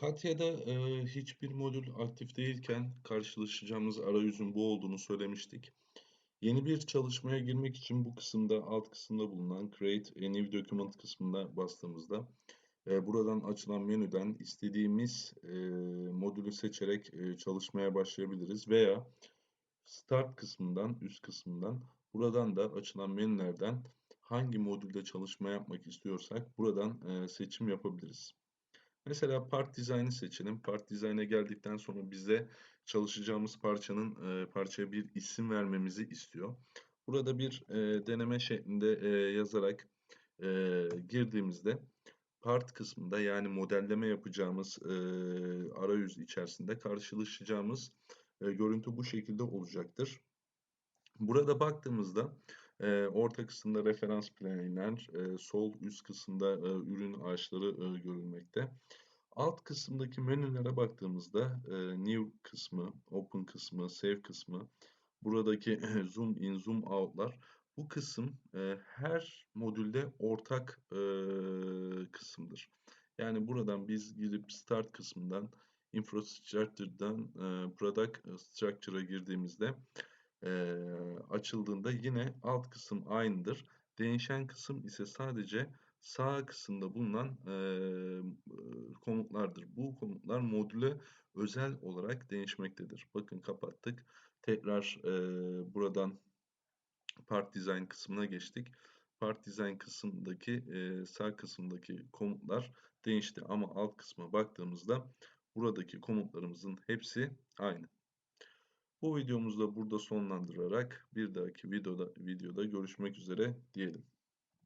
Katya'da, eee, hiçbir modül aktif değilken karşılaşacağımız arayüzün bu olduğunu söylemiştik. Yeni bir çalışmaya girmek için bu kısımda, alt kısımda bulunan Create a New Document kısmına bastığımızda, eee, buradan açılan menüden istediğimiz, eee, modülü seçerek, eee, çalışmaya başlayabiliriz veya Start kısmından, üst kısmından, buradan da açılan menülerden hangi modülde çalışma yapmak istiyorsak buradan, eee, seçim yapabiliriz. Mesela Part Design'ı seçelim. Part Design'a geldikten sonra bize çalışacağımız parçanın e, parçaya bir isim vermemizi istiyor. Burada bir e, deneme şeklinde e, yazarak e, girdiğimizde part kısmında yani modelleme yapacağımız e, arayüz içerisinde karşılaşacağımız e, görüntü bu şekilde olacaktır. Burada baktığımızda e, orta kısımda referans planner, e, sol üst kısımda e, ürün ağaçları e, görülmekte. Alt kısımdaki menülere baktığımızda e, New kısmı, Open kısmı, Save kısmı, buradaki Zoom in, Zoom out'lar bu kısım e, her modülde ortak e, kısımdır. Yani buradan biz girip Start kısmından Infrastructure'dan e, Product Structure'a girdiğimizde e, açıldığında yine alt kısım aynıdır. Değişen kısım ise sadece sağ kısımda bulunan e, komutlardır. Bu komutlar modüle özel olarak değişmektedir. Bakın kapattık. Tekrar e, buradan Part Design kısmına geçtik. Part Design kısmındaki e, sağ kısımdaki komutlar değişti ama alt kısma baktığımızda buradaki komutlarımızın hepsi aynı. Bu videomuzu da burada sonlandırarak bir dahaki videoda, videoda görüşmek üzere diyelim.